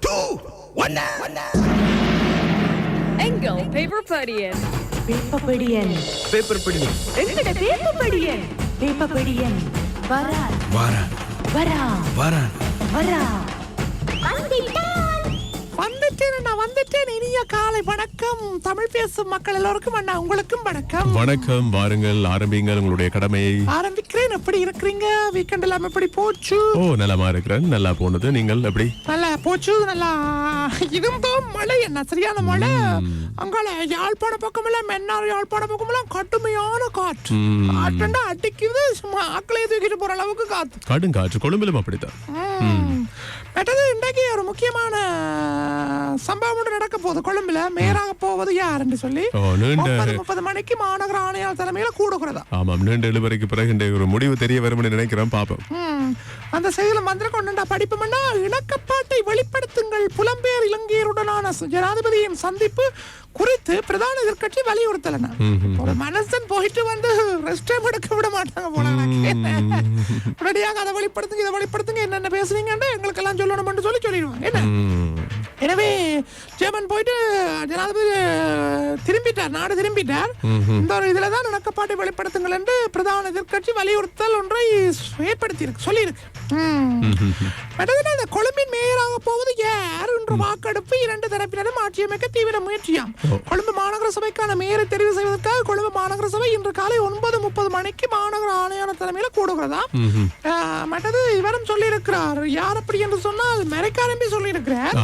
Two ஒன்னு எங்கள் paper படியன் வேப்பப்படியன் paper படி எங்கட வேப்பப்படியன் வேப்பப்படியன் வரா வாரான். வரா வாரான். வரா வந்துட்டேன். நான் வந்துட்டேன். இனிய காலை வணக்கம். தமிழ் பேசும் மக்கள் எல்லோருக்கும் அண்ணா உங்களுக்கும் வணக்கம். வணக்கம். வாருங்கள் ஆரம்பிங்கள் உங்களுடைய கடமையை. ஆரம்பிக்கிறேன். எப்படி இருக்கிறீங்க? வீக்கெண்ட் எல்லாம் எப்படி போச்சு? ஓ நலமா இருக்கிறேன். நல்லா போனது. நீங்கள் எப்படி? போச்சு நல்லா இருந்தும் மழை என்ன சரியான மழை? அங்கால யாழ்ப்பாண பக்கமெல்லாம் மென்னார் யாழ்ப்பாண பக்கமெல்லாம் கடுமையான காற்று. காற்றுண்டா அடிக்குது சும்மா ஆக்களை தூக்கிட்டு போற அளவுக்கு காத்து கடுங்காற்று கொழும்பிலும் அப்படித்தான். மற்றது இன்றைக்கு ஒரு முக்கியமான சம்பவம் ஒன்று நடக்க போகுது. கொழும்புல மேயராக போவது யாருன்னு சொல்லி ஓ, நீண்ட- முப்பது மணிக்கு மாநகர ஆணையாளர் தலைமையில கூடுகிறதா ஆமாம் நீண்ட எழுவரைக்கு பிறகு ஒரு முடிவு தெரிய வரும்னு நினைக்கிறேன் பாப்போம். அந்த செய்தியில மந்திரம் கொண்டுண்டா படிப்போம்னா இணக்கப்பாட்டை வெளிப்படுத்துங்கள். புலம்பெயர் இலங்கையருடனான ஜனாதிபதியின் சந்திப்பு குறித்து பிரதான எதிர்க்கட்சி வலியுறுத்தலன ஒரு மனுஷன் போயிட்டு வந்து ரெஸ்ட் டைம் எடுக்க விட மாட்டாங்க போல. உடனடியாக அதை வெளிப்படுத்துங்க இதை வெளிப்படுத்துங்க என்னென்ன பேசுனீங்கன்னு எங்களுக்கு எல்லாம் சொல்லணும்னு சொல்லி சொல்லிடுவாங்க. என்ன. எனவே ஜெர்மன் போயிட்டு ஜனாதிபதி திரும்பிட்டார் நாடு திரும்பிட்டார். இந்த ஒரு இதுல தான் இணக்கப்பாட்டை வெளிப்படுத்துங்கள் என்று பிரதான எதிர்க்கட்சி வலியுறுத்தல் ஒன்றை ஏற்படுத்தி இருக்கு சொல்லியிருக்கு இந்த கொழும்பின் மேயராக போவது யார் என்ற வாக்கெடுப்பு இரண்டு தரப்பினரும் ஆட்சி அமைக்க தீவிர முயற்சியாம். கொழும்பு மாநகர சபைக்கான மேயரை தெரிவு செய்வதற்காக கொழும்பு மாநகர சபை இன்று காலை ஒன்பது முப்பது மணிக்கு மாநகர ஆணையாளர் தலைமையில் கூடுகிறதா மற்றது இவரும் சொல்லியிருக்கிறார். யார் அப்படி என்று சொன்னால் மெரைக்காரம்பி சொல்லியிருக்கிறார்.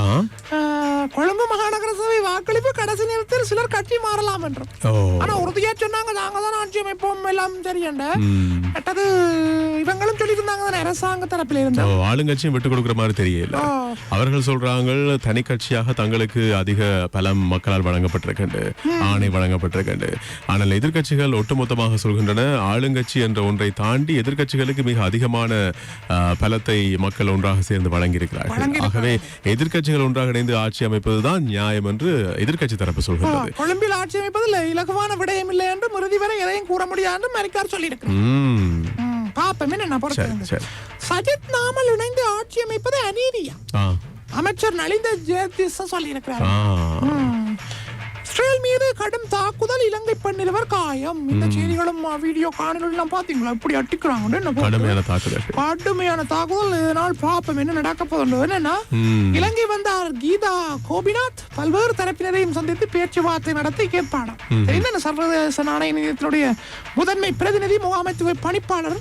கொழும்பு மாநகர சபை வாக்களிப்பு கடைசி நேரத்தில் சிலர் கட்சி மாறலாம் என்றும். ஆனா உறுதியா சொன்னாங்க. நாங்க தான் ஆட்சி அமைப்போம் எல்லாம் தெரியண்ட. மற்றது இவங்களும் சொல்லியிருந்தாங்க தானே அரசாங்க தரப்பில் இருந்து. ஆளுங்கட்சியும் விட்டு கொடுக்கிற மாதிரி தெரியல. அவர்கள் சொல்றாங்க தனி கட்சியாக தங்களுக்கு அதிக பலம் மக்களால் வழங்கப்பட்டிருக்கின்ற ஆணை வழங்கப்பட்டிருக்கின்ற ஆனால் எதிர்க்கட்சிகள் ஒட்டுமொத்தமாக சொல்கின்றன ஆளுங்கட்சி என்ற ஒன்றை தாண்டி எதிர்க்கட்சிகளுக்கு மிக அதிகமான பலத்தை மக்கள் ஒன்றாக சேர்ந்து வழங்கியிருக்கிறார்கள். ஆகவே எதிர்க்கட்சிகள் ஒன்றாக இணைந்து ஆட்சி அமைப்பதுதான் நியாயம் என்று எதிர்க்கட்சி தரப்பு சொல்கின்றது. கொழும்பில் ஆட்சி அமைப்பதில் இலகுவான விடயம் இல்லை என்று இறுதி வரை எதையும் கூற முடியாது மரிக்கார் சொல்லியிருக்கிறார். பாப்போமே பொறுத்து சஜித் நாமல் இணைந்து ஆட்சி அமைப்பது அநீதியா? அமைச்சர் நலிந்த ஜெயதீச சொல்லியிருக்கிறார். இஸ்ரேல் மீது கடும் தாக்குதல் இலங்கை பெண்ணிருவர் காயம். இந்த செய்திகளும் வீடியோ காணொலி எல்லாம் பாத்தீங்களா இப்படி போட்டு? கடுமையான தாக்குதல். கடுமையான தாக்குதல். இதனால் பாப்போம் என்ன நடக்க போகுது என்னன்னா. இலங்கை வந்தார் கீதா கோபிநாத். பல்வேறு தரப்பினரையும் சந்தித்து பேச்சுவார்த்தை நடத்தி கேட்பாடாம் என்னென்ன சர்வதேச நாணய நிதியத்தினுடைய முதன்மை பிரதிநிதி முகாமைத்துவ பணிப்பாளர்.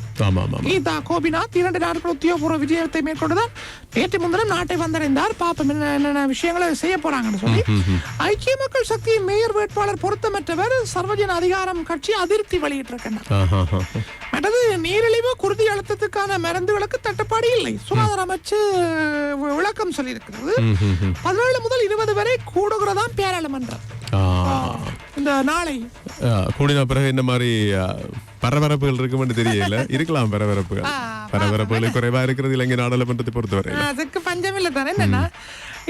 கீதா கோபிநாத் இரண்டு நாட்கள் உத்தியோகபூர்வ விஜயத்தை மேற்கொண்டுதான் நேற்று முன்தினம் நாட்டை வந்தடைந்தார். பாப்போம் என்ன என்னென்ன விஷயங்களை செய்ய போறாங்கன்னு சொல்லி ஐக்கிய மக்கள் சக்தியின் மேயர் வேட்பாளர் பொருத்தமற்றவர் சர்வஜன அதிகாரம் கட்சி அதிருப்தி வெளியிட்டிருக்கின்றனர். மற்றது நீரிழிவு குருதி அழுத்தத்துக்கான மருந்துகளுக்கு தட்டுப்பாடு இல்லை. சுகாதார அமைச்சு விளக்கம் சொல்லியிருக்கிறது. பதினேழு முதல் இருபது வரை கூடுகிறதாம் பேராளுமன்றம். இந்த நாளை. கூடின பிறகு என்ன மாதிரி பரபரப்புகள் இருக்குமென்னு தெரியல. இருக்கலாம் பரபரப்புகள். பரபரப்புகள் குறைவா இருக்கிறது இலங்கை நாடாளுமன்றத்தை பொறுத்தவரை அதுக்கு பஞ்சமில்லை தானே என்னன்னா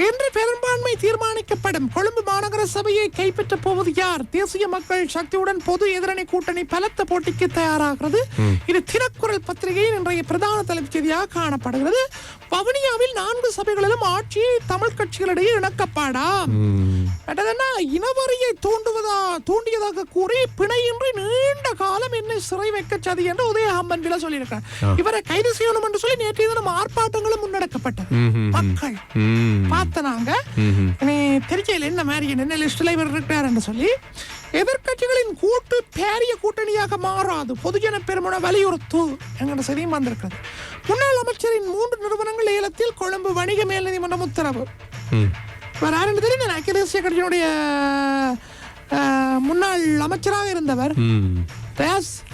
இன்று பெரும்பான்மை தீர்மானிக்கப்படும் கொழும்பு மாநகர சபையை கைப்பற்ற போவது யார்? தேசிய மக்கள் சக்தியுடன் பொது எதிரணி கூட்டணி பலத்த போட்டிக்கு தயாராகிறது. இது தினக்குரல் பத்திரிகையின் இன்றைய பிரதான தலைப்புச் செய்தியாக காணப்படுகிறது. வவுனியாவில் நான்கு சபைகளிலும் ஆட்சியை தமிழ் கட்சிகளிடையே இணக்கப்பாடா. இனவரியை தூண்டுவதா தூண்டியதாக கூறி பிணையின்றி நீண்ட காலம் என்னை சிறை வைக்க சதி என்று உதயகாம்பன் பில சொல்லியிருக்கார். இவரை கைது செய்யணும் என்று சொல்லி நேற்றைய தினம் ஆர்ப்பாட்டங்களும் முன்னெடுக்கப்பட்டது. மக்கள். இனி தெரிஞ்சல என்ன மாதிரி என்ன லிஸ்ட்ல இவர் இருக்கிறார் என்று சொல்லி எதிர்க்கட்சிகளின் கூட்டு பேரிய கூட்டணியாக மாறாது. பொதுஜன பெருமன வலியுறுத்து என்கிற செய்தியும் வந்திருக்கிறது. முன்னாள் அமைச்சரின் மூன்று நிறுவனங்கள் ஏலத்தில் கொழும்பு வணிக மேல் நீதிமன்றம் உத்தரவு யாருன்னு தெரியும்? ஐக்கிய தேசிய கட்சியினுடைய முன்னாள் அமைச்சராக இருந்தவர்.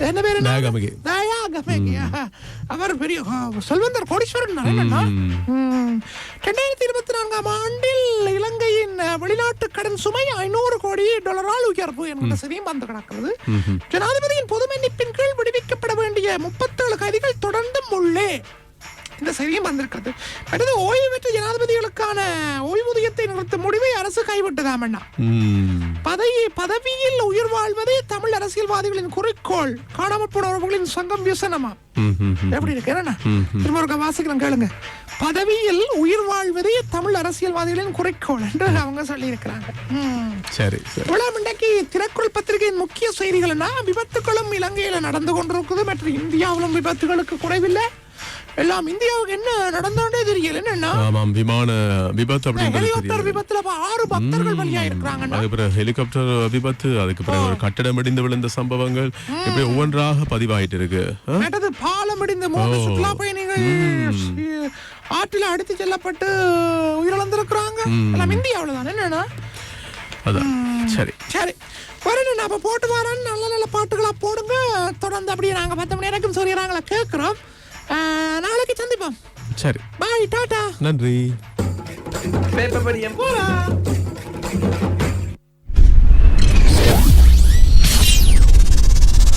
என்ன பேரு? தயாகமகி. அவர் பெரிய செல்வந்தர் கோடீஸ்வரன். ரெண்டாயிரத்தி இருபத்தி நான்காம் ஆண்டில் இலங்கையின் வெளிநாட்டு கடன் சுமை ஐநூறு கோடி டாலரால் உயர்வு என்கிற செய்தியும் வந்து கிடக்கிறது. ஜனாதிபதியின் பொது மன்னிப்பின் கீழ் விடுவிக்கப்பட வேண்டிய முப்பத்தேழு கைதிகள் தொடர்ந்து உள்ளே. இந்த செய்தியும் வந்திருக்கிறது அடுத்து ஓய்வு பெற்ற ஜனாதிபதிகளுக்கான ஓய்வூதியத்தை நிறுத்தும் முடிவை அரசு கைவிட்டதாமண்ணா ம், பதவி பதவியில் உயிர் வாழ்வதே தமிழ் அரசியல்வாதிகளின் குறிக்கோள். காணாமல் போனவர்களின் சங்கம் விசனமா. எப்படி இருக்கு? என்னண்ணா? திரும்ப ஒருக்கா வாசிக்கிறேன் கேளுங்க. பதவியில் உயிர் வாழ்வதே தமிழ் அரசியல்வாதிகளின் குறிக்கோள் என்று அவங்க சொல்லி இருக்கிறாங்க சரி சரி. இவ்வளவு இன்றைக்கு திரைக்குறள் பத்திரிகையின் முக்கிய செய்திகள்னா விபத்துகளும் இலங்கையில நடந்து கொண்டிருக்குது. மற்றும் இந்தியாவிலும் விபத்துகளுக்கு குறைவில்லை. எல்லாம் இந்தியாவுக்கு என்ன நடந்தோண்டே தெரியல என்னன்னா ஆமாம் விமான விபத்து அப்படின்றது ஹெலிகாப்டர். விபத்துல ஆறு பக்தர்கள் பலியா அதுக்கு பிறகு ஹெலிகாப்டர் விபத்து அதுக்கு பிறகு ஒரு கட்டடம் இடிந்து விழுந்த சம்பவங்கள் இப்படி ஒவ்வொன்றாக பதிவாயிட்டு இருக்கு. ஆ? அடுத்தது பாலம் இடிந்து ஓ. சுற்றுலா பயணிகள் ஆற்றில் அடித்து செல்லப்பட்டு உயிரிழந்திருக்கிறாங்க. எல்லாம் இந்தியாவுல தான் என்னன்னா அதான். சரி. சரி. வரணும் அப்ப போட்டு வரேன். நல்ல நல்ல பாட்டுகளா போடுங்க. தொடர்ந்து அப்படியே நாங்க பத்து மணி வரைக்கும் சொல்லிடுறாங்களா கேட்கிறோம் நாளைக்கு சந்திப்போம். சரி. Bye ta-ta. நன்றி. பேப்பர் படியம். போலாம்